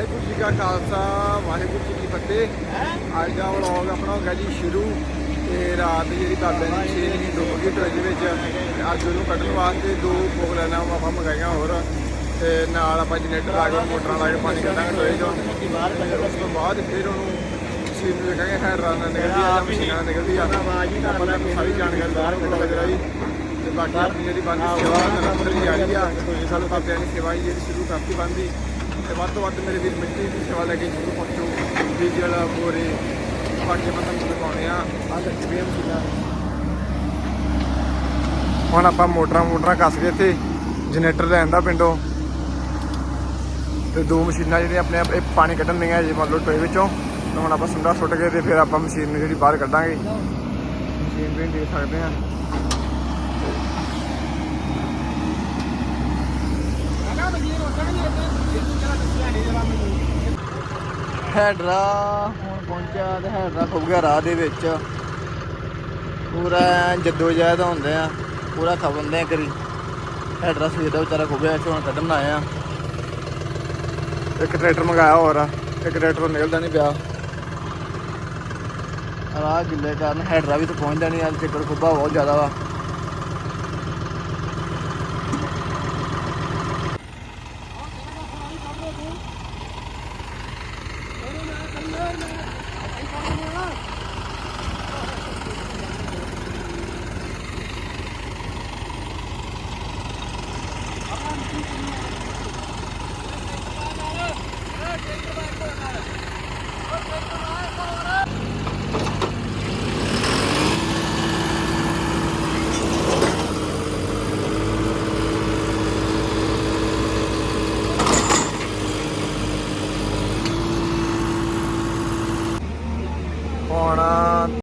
ਵਾਹਿਗੁਰੂ ਜੀ ਕਾ ਖਾਲਸਾ, ਵਾਹਿਗੁਰੂ ਜੀ ਕੀ ਫਤਿਹ। ਅੱਜ ਦਾ ਵਲੌਗ ਆਪਣਾ ਹੋ ਗਿਆ ਜੀ ਸ਼ੁਰੂ ਤੇ ਰਾਤ ਜਿਹੜੀ ਬਾਬੇ ਦੀ ਛੇ ਨਹੀਂ ਡੁੱਬ ਗਈ ਟੋਏ ਵਿੱਚ ਅੱਜ ਉਹਨੂੰ ਕੱਢਣ ਵਾਸਤੇ ਦੋ ਭੋਗ ਆਪਾਂ ਮੰਗਾਈਆਂ ਹੋਰ। ਤੇ ਨਾਲ ਆਪਾਂ ਜਨਰੇਟਰ ਲਾ ਕੇ ਮੋਟਰਾਂ ਲਾ ਕੇ ਪਾਣੀ ਕੱਢਾਂਗੇ ਟੋਏ ਚੋਂ। ਤੇ ਉਸ ਤੋਂ ਬਾਅਦ ਫਿਰ ਉਹਨੂੰ ਮਸ਼ੀਨ ਨੂੰ ਦੇਖਾਂਗੇ ਹੈਡਰਾਂ ਨਾਲ ਨਿਕਲਦੀ ਆ ਮਸ਼ੀਨਾਂ ਨਿਕਲਦੀ ਆ। ਆਪਾਂ ਨੂੰ ਸਾਰੀ ਜਾਣਕਾਰੀ ਬਾਹਰ ਪਤਾ ਲੱਗਦਾ ਜੀ। ਤੇ ਬਾਕੀ ਆਪਣੀ ਜਿਹੜੀ ਬੰਦੀ ਸੇਵਾ ਨਿਰੰਤਰ ਹੀ ਜਾਰੀ ਆ, ਸਾਨੂੰ ਬਾਬਿਆਂ ਦੀ ਸੇਵਾ ਜਿਹੜੀ ਸ਼ੁਰੂ ਕਰਤੀ ਬੰਦੀ ਤੇ ਵੱਧ ਤੋਂ ਵੱਧ ਮੇਰੇ ਵੀਰ ਮਿੱਟੀ ਦੀ ਸੇਵਾ ਲੈ ਕੇ ਜ਼ਰੂਰ ਪਹੁੰਚੋ। ਡੀਜ਼ਲ ਬੋਰੇ ਬਾਕੀ ਬੰਦਾਂ ਦਿਖਾਉਣੇ ਆ। ਆ ਤਕਰੀਬਨ ਮਸ਼ੀਨਾਂ। ਹੁਣ ਆਪਾਂ ਮੋਟਰਾਂ ਮੋਟਰਾਂ ਕੱਸ ਕੇ ਇੱਥੇ ਜਨਰੇਟਰ ਲੈਣ ਦਾ ਪਿੰਡੋਂ। ਤੇ ਦੋ ਮਸ਼ੀਨਾਂ ਜਿਹੜੀਆਂ ਆਪਣੇ ਆਪ ਇਹ ਪਾਣੀ ਕੱਢਣ ਦੀਆਂ ਜੇ ਮੰਨ ਲਓ ਟੋਏ ਵਿੱਚੋਂ, ਤੇ ਹੁਣ ਆਪਾਂ ਸੁੰਡਾ ਸੁੱਟ ਕੇ ਤੇ ਫਿਰ ਆਪਾਂ ਮਸ਼ੀਨ ਜਿਹੜੀ ਬਾਹਰ ਕੱਢਾਂਗੇ। ਮਸ਼ੀਨ ਵੀ ਦੇਖ ਸਕਦੇ ਆ। ਹੈਡਰਾ ਹੁਣ ਪਹੁੰਚਿਆ ਤੇ ਹੈਡਰਾ ਖੁੱਬ ਗਿਆ ਰਾਹ ਦੇ ਵਿੱਚ। ਪੂਰਾ ਜੱਦੋ ਜਹਿਦ ਹੁੰਦੇ ਆ, ਪੂਰਾ ਖਵੰਦੇ ਆ ਕਰੀ ਹੈਡਰਾ ਸਵੇਰ ਦਾ ਵਿਚਾਰਾ ਖੁੱਬ ਗਿਆ ਚੋਣ ਕੱਢਣ ਆਇਆ ਇੱਕ ਟਰੈਕਟਰ ਮੰਗਾਇਆ ਹੋਰ ਆ ਇੱਕ ਟਰੈਕਟਰ ਨਿਕਲਦਾ ਨਹੀਂ ਪਿਆ। ਰਾਹ ਗਿੱਲੇ ਕਾਰਨ ਹੈਡਰਾ ਵੀ ਤਾਂ ਪਹੁੰਚਦਾ ਨਹੀਂ ਅੱਜ ਚੱਕਰ ਖੁੱਬਾ ਬਹੁਤ ਜ਼ਿਆਦਾ ਵਾ।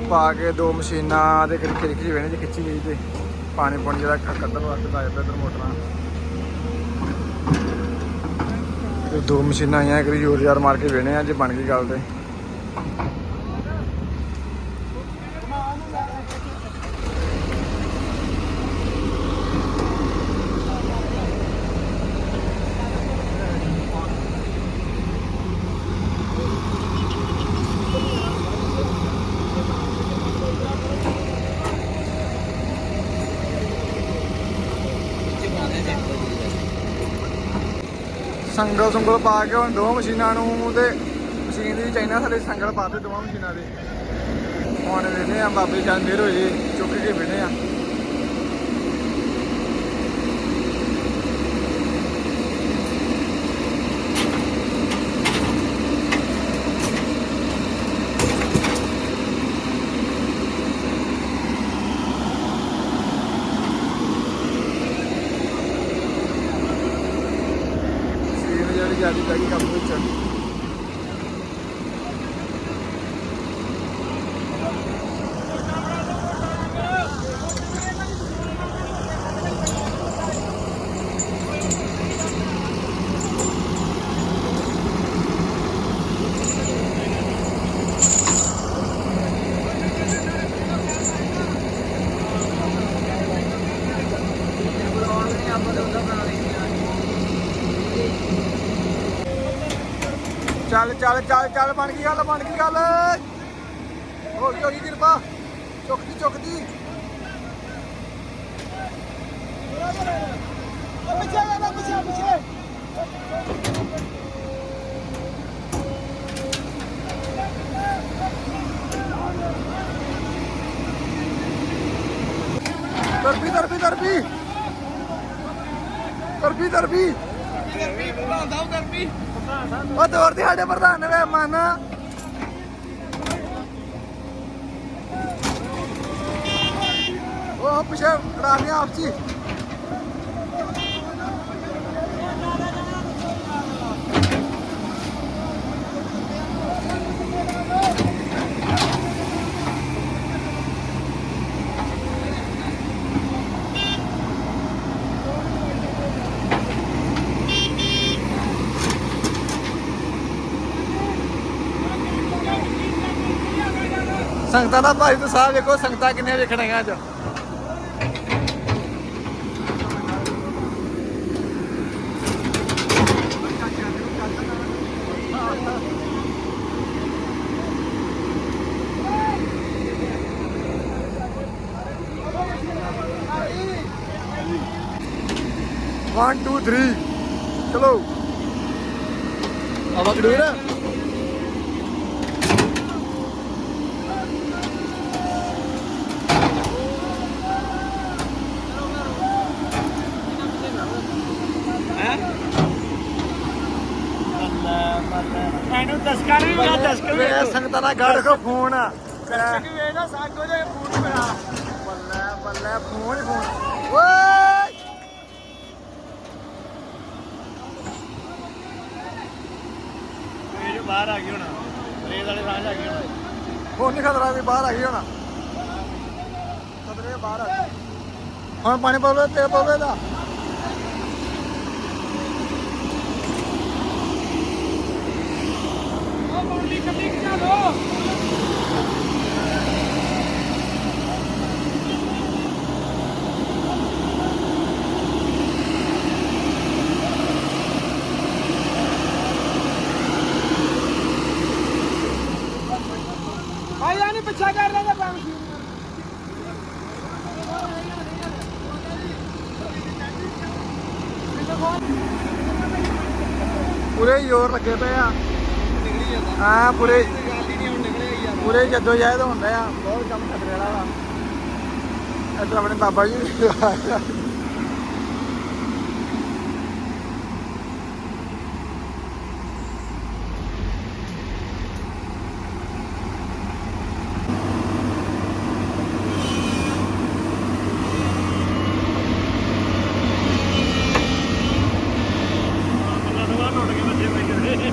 ਪਾ ਕੇ ਦੋ ਮਸ਼ੀਨਾਂ ਦੇ ਖਿੱਚ ਖਿੱਚ ਵੇਣੇ ਜੀ ਖਿੱਚੀ ਗਈ ਤੇ ਪਾਣੀ ਪਾਣੀ ਜਿਹੜਾ ਕੱਢਣ ਵਾਸਤੇ ਲਾਇਆ ਪਿਆ ਇੱਧਰ ਮੋਟਰਾਂ। ਤੇ ਦੋ ਮਸ਼ੀਨਾਂ ਆਈਆਂ ਕਰੀ ਜ਼ੋਰ ਜ਼ਾਰ ਮਾਰ ਕੇ ਵੇਣੇ ਆ ਬਣ ਗਈ ਗੱਲ ਤੇ। ਸੰਗਲ ਸੰਗਲ ਪਾ ਕੇ ਹੁਣ ਦੋ ਮਸ਼ੀਨਾਂ ਨੂੰ ਤੇ ਮਸ਼ੀਨ ਦੀ ਚਾਈਨਾ ਥੱਲੇ ਸੰਗਲ ਪਾ ਤੇ ਦੋਵਾਂ ਮਸ਼ੀਨਾਂ ਦੇ। ਹੁਣ ਵੇਨੇ ਆ ਬਾਬੇ ਜਾਨ ਮੇਰ ਹੋ ਚੁੱਕ ਕੇ ਵੇਨੇ ਆ ਮਸ਼ੀਨ ਜਿਹੜੀ ਜ਼ਿਆਦਾ ਪੈ ਗਈ ਕੰਮ ਵਿੱਚ ਚੱਲ ਚੱਲ ਚੱਲ ਚੱਲ, ਬਣ ਗਈ ਗੱਲ, ਬਣ ਗਈ ਗੱਲ। ਹੋ ਗਈ ਹੋ ਕਿਰਪਾ? ਚੁੱਕਦੀ ਚੁੱਕਦੀ। ਪਿੱਛੇ ਜਾਣਾ ਪਿੱਛੇ ਪਿੱਛੇ ਦਰਬੀ ਦਰਬੀ ਦਰਬੀ ਦਰਬੀ ਦਰਬੀ ਉਹ ਦੌੜ ਦੀ ਸਾਡੇ ਪ੍ਰਧਾਨ ਨੇ ਵੇ ਉਹ ਪਿਛੇ ਰਾਮਿਆ ਆਪਸੀ। ਸੰਗਤਾਂ ਦਾ ਭਾਈ ਤੂੰ ਸਾਹਿਬ ਵੇਖੋ ਸੰਗਤਾਂ ਕਿੰਨੀਆਂ ਵੇਖਣੀਆਂ ਅੱਜ One, two, three. Hello. Apa kedua? ਦਸਕਾ ਨਹੀਂ ਮੈਂ ਦਸਕ ਵੇ ਸੰਗਤਾਂ ਦਾ ਗੜ ਕੋ ਫੋਨ ਆ। ਦਸਕ ਵੇ ਨਾ ਸਾਗੋ ਜੇ ਫੋਨ ਮੇਰਾ ਬੱਲੇ ਬੱਲੇ ਫੋਨ ਹੀ ਫੋਨ। ਓਏ! ਇਹ ਜੋ ਬਾਹਰ ਆ ਗਈ ਹੁਣ। ਰੇਤ ਵਾਲੇ ਰਾਹ 'ਚ ਆ ਗਈ ਹੁਣ। ਹੁਣ ਨਹੀਂ ਖਤਰਾ ਵੀ ਬਾਹਰ ਆ ਗਈ ਹੁਣ। ਖਤਰੇ ਬਾਹਰ ਆ ਹੁਣ ਪਾਣੀ ਪਾਉ ਤੇ ਪਾਉ ਦਾ ਉਹ ਮੁੰਡੀ ਕੱਢੀ ਕਿ ਲੋ ਆਇਆ ਨਹੀਂ ਪਿੱਛਾ ਕਰ ਲੈਂਦਾ ਪੰਜ ਪੂਰੇ ਜ਼ੋਰ ਲੱਗੇ ਪਏ ਆ। ਹਾਂ ਪੂਰੇ ਪੂਰੇ ਜਦੋਂ ਜਾਇਦ ਹੁੰਦਾ ਆ। ਬਹੁਤ ਕੰਮ ਖਤਰੇ ਵਾਲਾ ਵਾ। ਇੱਧਰ ਆਪਣੇ ਬਾਬਾ ਜੀ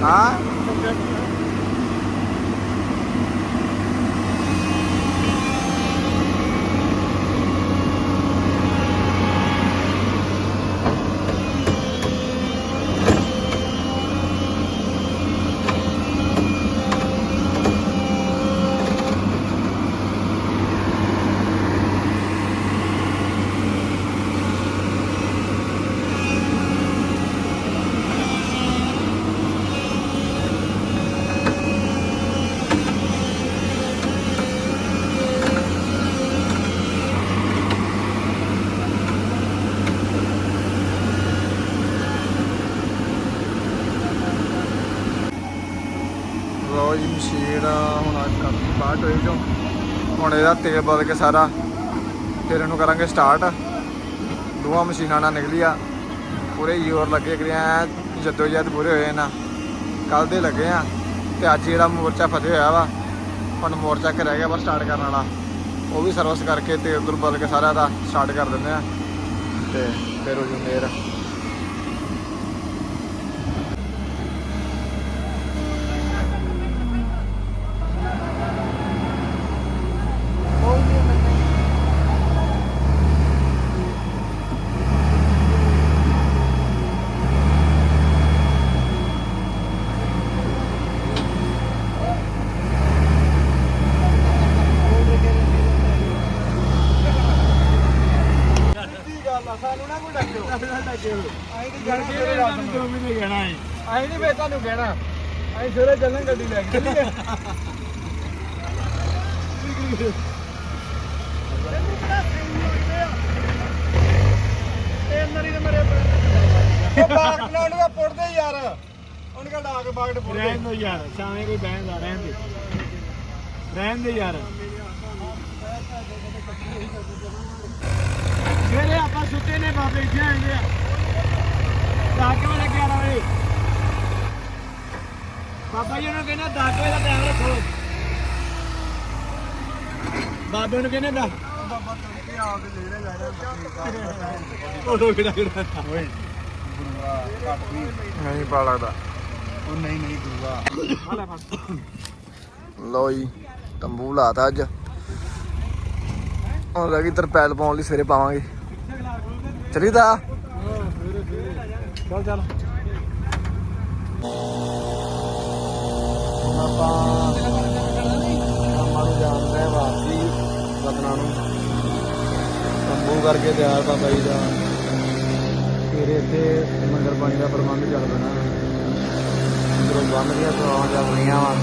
ਹਾਂ। ਲੋ ਹੁਣ ਅੱਜ ਕਰਨੀ ਬਾਹਰ ਟੋਏ ਚੋਂ ਹੁਣ ਇਹਦਾ ਤੇਲ ਬਦਲ ਕੇ ਸਾਰਾ, ਫਿਰ ਇਹਨੂੰ ਕਰਾਂਗੇ ਸਟਾਰਟ ਦੋਵਾਂ ਮਸ਼ੀਨਾਂ ਨਾਲ ਨਿਕਲੀ ਆ ਪੂਰੇ ਯੋਰ ਲੱਗੇ ਕਰਿਆ ਜਦੋਂ ਜਦ ਪੂਰੇ ਹੋਏ ਨਾ ਕੱਲ ਦੇ ਲੱਗੇ ਆ, ਤੇ ਅੱਜ ਜਿਹੜਾ ਮੋਰਚਾ ਫਤਿਹ ਹੋਇਆ ਵਾ, ਹੁਣ ਮੋਰਚਾ ਕਿ ਰਹਿ ਗਿਆ ਬਸ ਸਟਾਰਟ ਕਰਨ ਵਾਲਾ। ਉਹ ਵੀ ਸਰਵਿਸ ਕਰਕੇ ਤੇਲ ਤੁਲ ਬਦਲ ਕੇ ਸਾਰਾ ਦਾ ਸਟਾਰਟ ਕਰ ਦਿੰਦੇ ਆ। ਤੇ ਫਿਰ ਉਹ ਜੂ ਮੇਰ ਸਾਨੂੰ ਨਾ ਕੋਈ ਡੱਕਿਓ ਡੱਕਿਓ ਅਸੀਂ ਤੇ ਜਾਣਾ ਤੇਰੇ ਰਾਤ ਨੂੰ ਦੋ ਮਹੀਨੇ ਕਹਿਣਾ ਹੈ ਅਸੀਂ ਨਹੀਂ ਵੇ ਤੁਹਾਨੂੰ ਕਹਿਣਾ ਸਵੇਰੇ ਚੱਲਣ ਗੱਡੀ ਲੈ ਕੇ। ਚੱਲੀਏ ਦੇ ਮਰੇ ਬਾਗ ਪਲਾਟ ਦਾ ਪੁੱਟਦੇ ਯਾਰ। ਉਹਨਾਂ ਕਾ ਡਾਕ ਬਾਗ ਪੁੱਟਦੇ। ਰਹਿਣ ਦੋ ਯਾਰ ਸ਼ਾਮੇ ਕੋਈ ਬਹਿਣ ਦਾ ਰਹਿਣ ਦੇ। ਰਹਿਣ ਦੇ ਯਾਰ। ਸਵੇਰੇ ਆਪਾਂ ਸੁੱਤੇ ਨੇ ਬਾਬੇ ਇੱਥੇ ਆਏਗੇ ਆ। ਦਾਕੇ ਵਾਲੇ 11 ਵਜੇ ਬਾਬਾ ਜੀ ਨੂੰ ਕਹਿੰਦਾ ਦਾਕੇ ਦਾ ਟਾਈਮ ਰੱਖੋ। ਬਾਬੇ ਨੂੰ ਕਹਿੰਦੇ ਦਾ ਬਾਬਾ ਤੜਕੇ ਆ ਕੇ ਲੈ ਲੈ ਉਹ ਕਿਹੜਾ ਕਿਹੜਾ ਓਏ ਨਹੀਂ ਪਾ ਲੱਗਦਾ। ਉਹ ਨਹੀਂ ਨਹੀਂ ਗੁਰੂਆ। ਲਓ ਜੀ ਤੰਬੂ ਲਾਤਾ ਅੱਜ। ਹੁਣ ਲੱਗੀ ਤਰਪੈਲ ਪਾਉਣ ਲਈ ਸਵੇਰੇ ਪਾਵਾਂਗੇ। ਚਲੀਦਾ? ਚੱਲ ਚੱਲ। ਆਪਾਂ ਕੰਮਾਂ ਨੂੰ ਜਾਣਦੇ ਆ ਵਾਪਸੀ ਵਤਨਾਂ ਨੂੰ ਤੰਬੂ ਕਰਕੇ ਤਿਆਰ ਬਾਬਾ ਜੀ ਦਾ। ਫਿਰ ਇੱਥੇ ਮੰਦਰ ਪਾਣੀ ਦਾ ਪ੍ਰਬੰਧ ਚੱਲ ਪੈਣਾ। ਜਦੋਂ ਬੰਨ ਦੀਆਂ ਸਵਾਵਾਂ ਚੱਲ ਰਹੀਆਂ ਵਾਂ